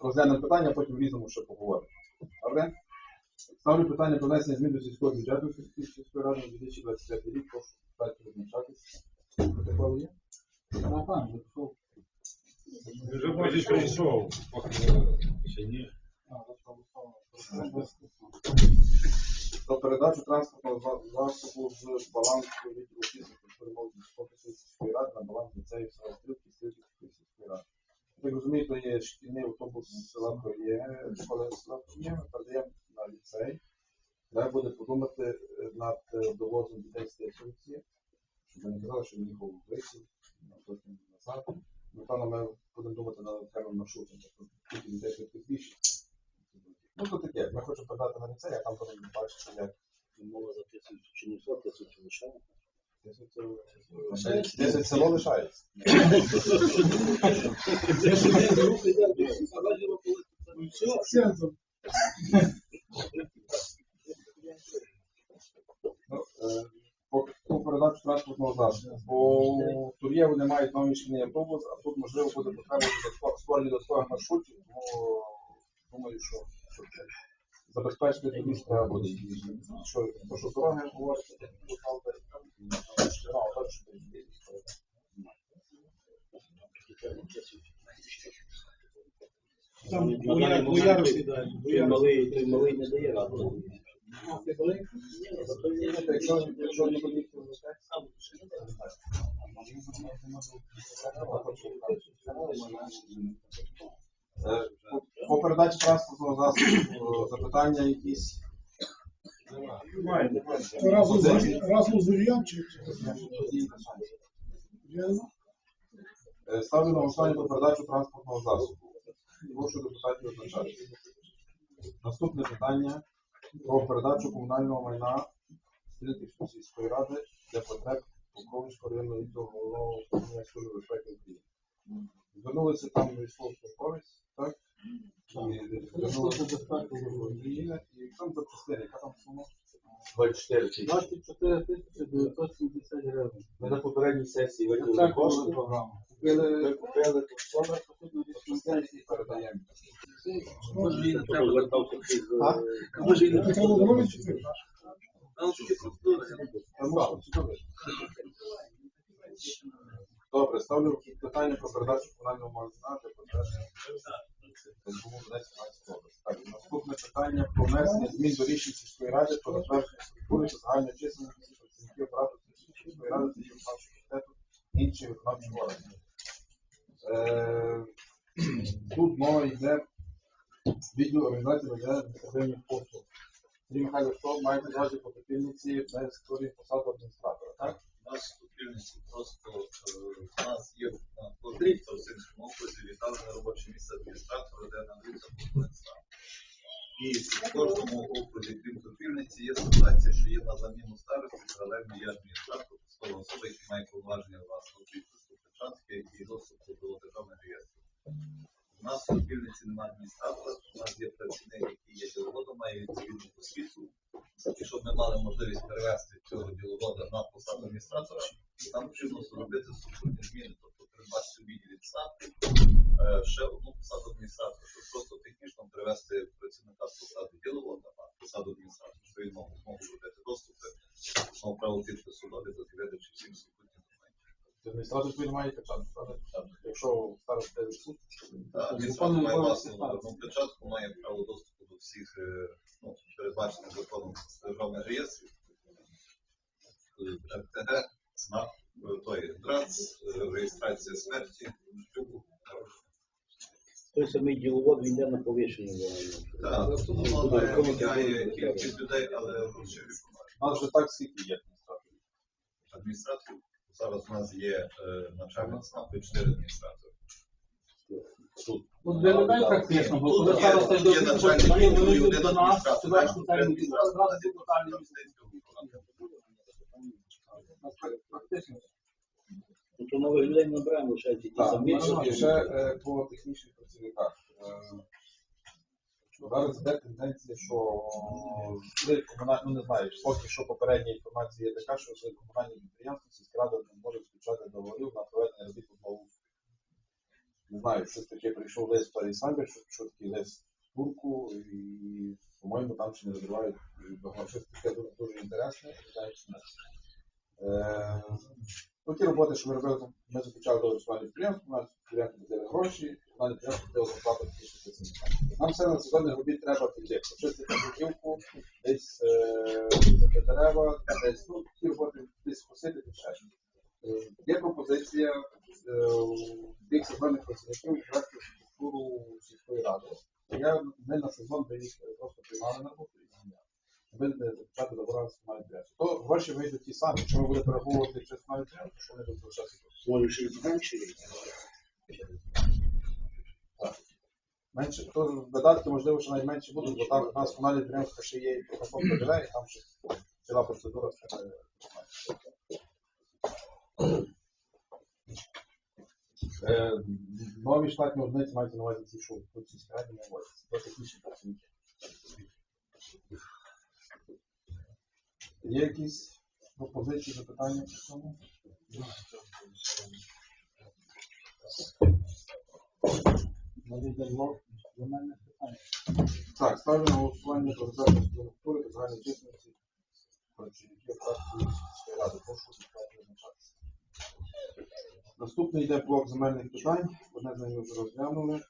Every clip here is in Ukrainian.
розглянемо питання, потім в різному ще поговоримо. Добре? Ставлю питання про внесення змін до сільського бюджету сільської ради на 2025 рік. Прошу дайте визначатись. Протокол є? Вже бачиш, прийшов. Ще ні. Про передачу транспортного засобу з балансу відділу фізики перемоги сільської ради на баланс ліцею села Стрілки Стрілківської то є шкільний автобус з села Троє, школи села Троє, ми передаємо на ліцей. Треба буде подумати е, над е, довозом дітей з Тисовиці, щоб вони казали, що він їхав у Висів, а потім назад. Напевно, ми будемо думати над окремим маршрутом, тобто тільки дітей тут більше. Ну, то таке, ми хочемо подати на ліцей, а там будемо бачити, як Мова записується чи не записується, чи лише. 10 село лишається. Ну, е, По передачу транспортного засобу. Бо Тур'єву не мають новий шкільний автобус, а тут можливо буде потреба створення додаткових маршрутів, тому думаю, що, що це забезпечити міста буде. Що, то, що дороги то ну, є. Там бояр, бояр. Той Бояр. малий, той малий не дає ради. Знаєте, Якщо, якщо не буде ніхто Е, по- По передачі транспортного засобу е, запитання якісь. Немає, немає. Разом з Ільям чи Е, Ставлю на голосування про передачу транспортного засобу. Прошу депутатів визначати. Наступне питання про передачу комунального майна Стрілківської сільської ради для потреб Покровського районного головного управління Служби безпеки України. Звернулися там військовослужбовець, так? І звернулися України, і там запустили, яка там сума? 24 24 тисячі 970 гривень. Ми на попередній сесії виділили кошти. купили Добре, потрібно Запустили і передаємо. Може, і не треба звертався А? Може, і не треба. Володимирович. Там тільки процедура. Та можна, чудово. Добре, ставлю питання про передачу комунального магазину для Луганська. Так, Наступне питання про внесення змін до рішень сільської ради про затвердження структури та загальної чисельності працівників апарату сільської ради та виконавчого комітету інших виконавчих органів. Е, Тут мова йде відділ організації надання адміністративних послуг. Сергій Михайлович, маєте увазі по підпільниці на створює посаду адміністратора, так? Нас пільниці просто е, у нас є на Кодрівці в Синському окрузі віддали на робоче місце адміністратора, де надаються послугства. І в кожному окрузі, крім Топільниці, є ситуація, що є на заміну старості, паралельно є адміністратор, слово особи, які має повноваження власного підпису печатки і доступ до державних реєстрів. У нас в Топільниці немає адміністратора, у нас є працівник, який є діловодом, має відповідну освіту. І щоб ми мали можливість перевести цього діловода на посаду адміністратора, нам потрібно зробити структурні зміни, тобто придбати відділі ЦНАП е, ще одну посаду адміністратора, щоб просто технічно перевести працівника з посади діловода на посаду адміністратора, щоб він мав змогу робити доступи, мав право підпису до видачі всім документів. Адміністратор має печатку? Якщо старости відсут, Так, Адміністратор має власну печатку, має право доступу до всіх Той самий діловод, він йде на повищення. Так, тобто воно не кількість людей, але гроші виконує. у нас вже так скільки є адміністраторів. Адміністраторів. Зараз у нас є е, начальник ЦНАПу і чотири адміністратори. Ну, для людей практично, бо коли Тут староста йде до вони один до нас, адміністратор. сюди відразу зразу тотальний Практично. То нових людей не набираємо, лише ті Так, самі. і ще е, по технічних працівниках. Е, Зараз йде тенденція, що ви комунальні, ну не знаю, поки що попередня інформація є така, що вже комунальні підприємства сільська рада не може включати договорів на проведення робіт благоустрою. не знаю, щось таке прийшов лист Парі Самбір, що, що такий лист турку, і, по-моєму, там ще не розривають договор. Щось таке дуже, дуже інтересне. Е, ну, ті роботи, що ми робили, ми започали до ресурсування підприємства, у нас підприємство платили гроші, у нас підприємство платило зарплату тисячі працівникам. Нам все на сезонних робіт треба таке, почистити бруківку, десь е, дерева, десь ну, ті роботи десь косити, десь ще. Е, Є пропозиція е, тих сезонних працівників ввести структуру сільської ради. Я, ми на сезон би їх просто приймали на роботу. Ви не почати добирати з мають То гроші вийдуть ті самі. Якщо ми будемо перераховувати через мають то що вони будуть залишатися тут. Може, ще зменшили. Менше, то видатки, можливо, що навіть менше будуть, бо там у нас комунальне підприємство ще є і протокол ПДВ, і там ще ціла процедура. е, Е, Нові штатні одиниці мають на увазі ці, що тут ці скраді не вводяться. Це технічні працівники. Є якісь пропозиції, запитання по цьому? Так, ставлю на голосування про затвердження структури та загальної численності працівників фракції ради. Прошу визначатися. Наступний йде блок земельних питань. Одне з них вже розглянули. Е,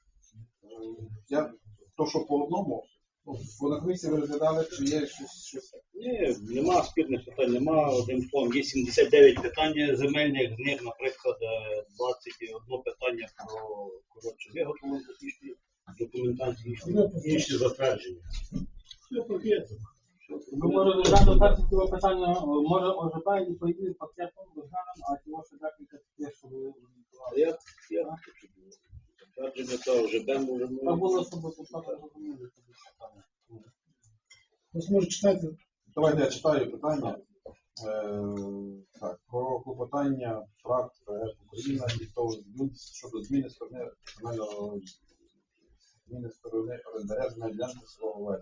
Я, то, що по одному, ну, бо на ви розглядали, чи є щось, щось Ні, нема спірних питань, нема один фон. Є 79 питань земельних, з них, наприклад, е, 21 питання про коротше виготовлення технічної документації, інші затвердження. Все пакетом. Ми можемо розглянути перше цього питання, е, може ОЖБ і поїдемо пакетом розглянемо, а цього ще декілька таке, що ви А я, я затвердження то вже бем Та можемо. було, щоб депутати розуміли, що питання. Ось може читати. Давайте я читаю питання. Е, так, про клопотання фракт Україна і того щодо зміни сторони земельного зміни сторони земельної ділянки свого.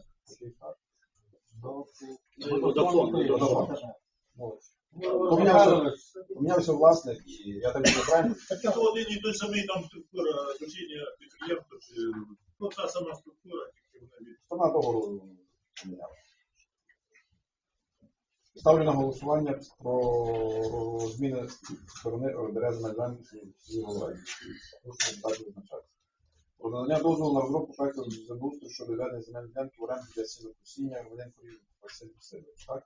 Водофон, водофон. Ну, Ну, Помінявся, власник, і я так не правильно. Це один і той самий там структура значення підприємства, ну, та сама структура, тільки вона від Сторона договору поміняла. Ставлю на голосування про зміни сторони орендаря земельної ділянки свого Прошу депутатів визначатися. Про надання дозволу на розробку проекту землеустрою щодо ведення земельної ділянки в оренду для сінокосіння Гвоєнко Василь Васильович, так?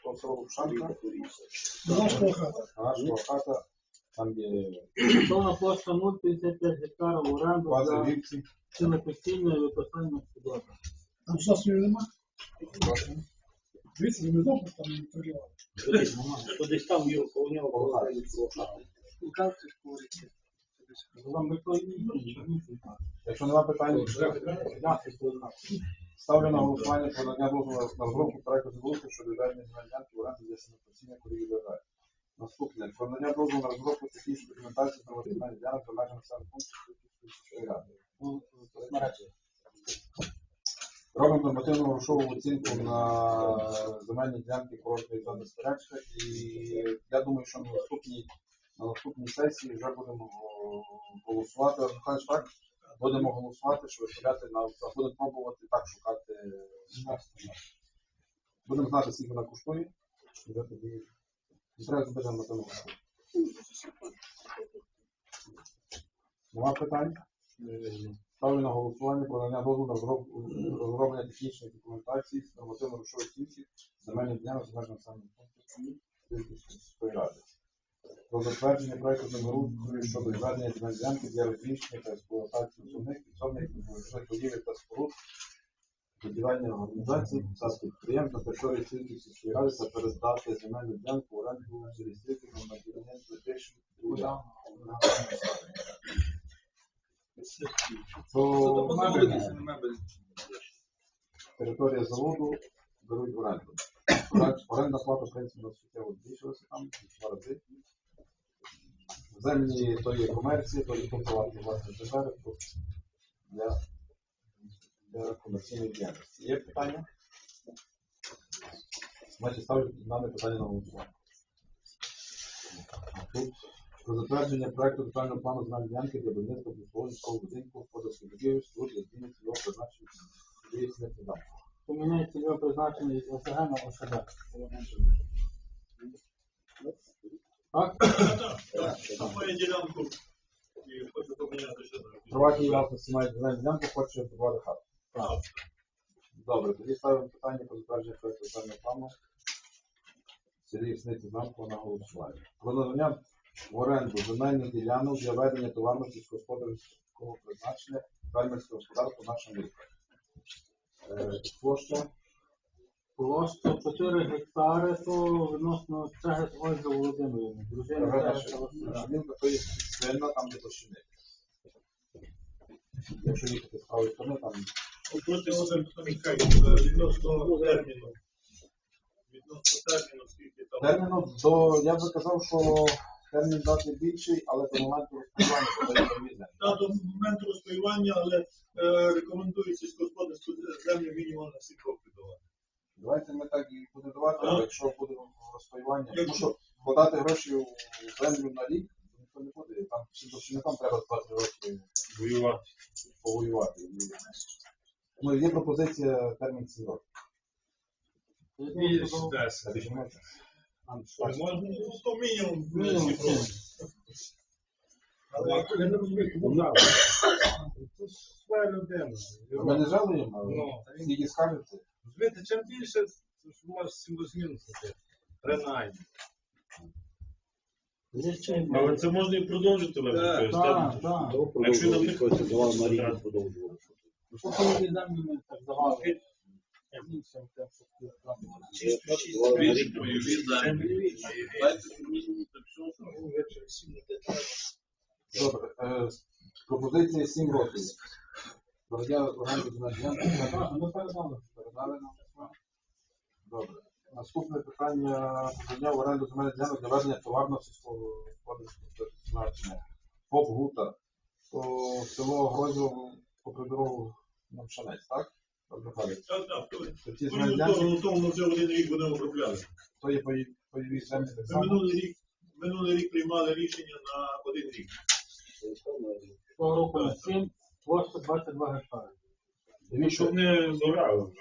Хто село Шанка, Нашого хата. нашого хата, там є Повна площа 0,55 гектарів в оренду база для вівці. цінопостійної використання господарства. Там сосної нема. Дивіться, ми довго там не торгували. То десь там є у нього то і ні. Якщо нема питань, ставлю на голосування про надання дозволу на розробку проекту землеустрою щодо ведення земельної в оренду для сінокосіння корів ДВ. Наступне. Про надання дозволу на розробку технічної документації про виконання ділянок за межами населених пунктів Київської ради. Ну, смеречі. Робимо нормативну грошову оцінку на земельні ділянки курортної зони спорядка. І я думаю, що на наступній, на наступній сесії вже будемо о, голосувати. Михайлович, так? Будемо голосувати, що виставляти на аукціон. Будемо пробувати так шукати. Будемо знати, скільки вона коштує. І вже тоді треба зробити нормативну грошову. Нема питань? Ставлю на голосування про надання дозволу на розроблення технічної документації з нормативно-грошової оцінки земельних ділянок з межами самих пунктів ради. Про затвердження проекту землеустрою щодо відведення земельної ділянки для розміщення та експлуатації основних підсобних жилих будівель та споруд, будівельних організацій та підприємств на території Київської ради та передати земельну ділянку оренду через ризиком на будівництво тиші То територія заводу беруть в оренду. Орен- Орендна плата, в принципі, суттєво збільшилася там, в два рази. Землі то є комерції, то є купувати власне тепер для, для комерційної діяльності. Є питання? Значить, ставлю нами питання на голосування. Тут Про затвердження проекту детального плану земельної ділянки для будівництва обслуговуючого будинку господарських будівель, споруд для зміни цільового призначення Смітний дам. Поміняє цільове призначення від ОСГ на ОСГ. Так? Так, там має ділянку і хочу поміняти ще Приватні власності мають земельну ділянку, хоче будувати хату. Добре, тоді ставимо питання про затвердження проекту детального плану. Сергій Смітний замку на голосування. Про надання в оренду земельних ділянок для ведення товарно сільськогосподарського призначення фермерського господарства нашого міста. Е, Площа Площа 4 гектари, то відносно Цегес Ольга Володимирівна, дружина Цегеса Василя. Шумілка то є сильна, там де площини. Якщо їхати з правої сторони, там Проти Володимир Михайлович, відносно терміну. Відносно терміну, скільки там. терміну до я би казав, що термін дати більший, але до моменту мізер. Та до моменту розпаювання, але е, рекомендую сільськогосподарську землю мінімум на 7 років давати. Давайте ми так і будемо давати, але якщо буде розпаювання, тому що подати гроші у землю на рік, ніхто не буде. Там всім борщівникам треба 20 років Воювати. повоювати. І, Ну, є пропозиція термін 7 років. А Там. Ну, то Мінімум 7 років. Але Я не розумію, кому дали. Це ж своя людина. Ми не жалуємо, але Ну. скільки скажете. Розумієте, чим більше, то ж може символізмін. Принаймні. Але це можна і продовжити, Так, так. Якщо нам не хочеться, давали на рік продовжувати. Поки так давали. Добре. Пропозиція 7 років. Бородя оренду на ділянку. Ми? Добре. Наступне питання подання в оренду земельних ділянок для ведення товарного сільського господарського призначення. ФОП Гута. Село Грозів попри дорогу на Мшанець, так? Пан так, так, то- то ці то земельні ні, ділянки, то- то ми вже один рік будемо обробляли. то є пайові землі так Ми само. минулий рік, минулий рік приймали рішення на один рік. Цього року на 7, площа 22 гектари. Дивіться, Щоб не заграли вже.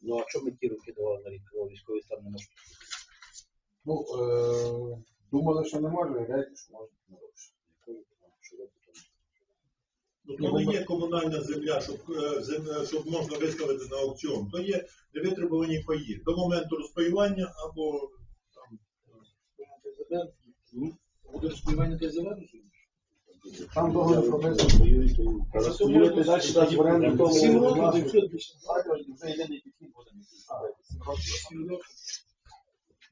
Ну, а що ми ті роки давали на рік коли військовий стан не може? ну, е, думали, що не може, виявляється, що може не довше. Ну, то не є комунальна земля, щоб, е, щоб можна виставити на аукціон. То є невитребувані паї. До моменту розпаювання або там, Буде розпаювання той зелений? Там договір прописаний. Розпаювати далі дасть в оренду тому Сім років, власнику. все, Так, єдиний підхід буде.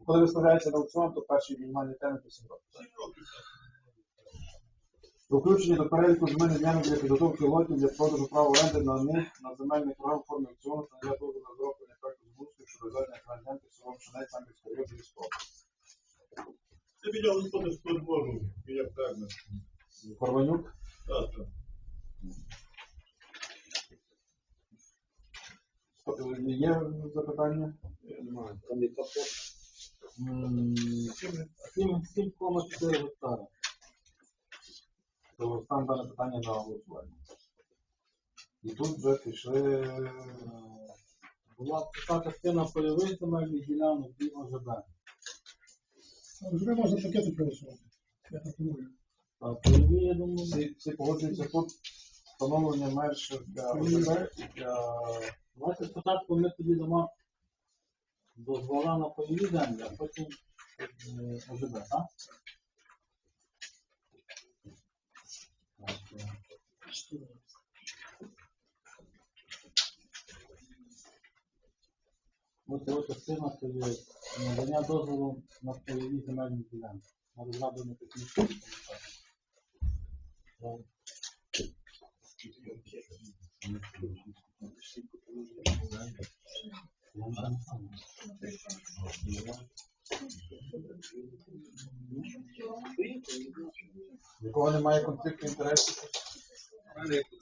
Коли виставляється на аукціон, то перший мінімальний термін то 7 років. Про включення до переліку земельних ділянок для підготовки лотів для продажу права оренди на них на земельний програм формі аукціону та для дозволу на зроблення проекту збутку щодо зведення земельних в селом Шанець Самбірського району військово. Це біля господарського двору, біля ферми. Корванюк. Так, так. Є запитання? Немає. Там яка площа? 7,4 гектари. То стан дане питання на голосування. І тут вже пішли Е, Була така частина пайових земельних ділянок і ОЖБ. Вже можна пакети проголосувати. Я пропоную. А пайові, я думаю, всі, всі погоджуються тут встановлення меж для ОЖБ і для давайте спочатку ми тоді дамо дозвола на пайові землі, а потім е, ОЖБ, так? Ось ця частина є надання дозволу на пайові земельні ділянки. На розроблення технічної документації. Я не знаю. Нікого немає конфлікту інтересів. unable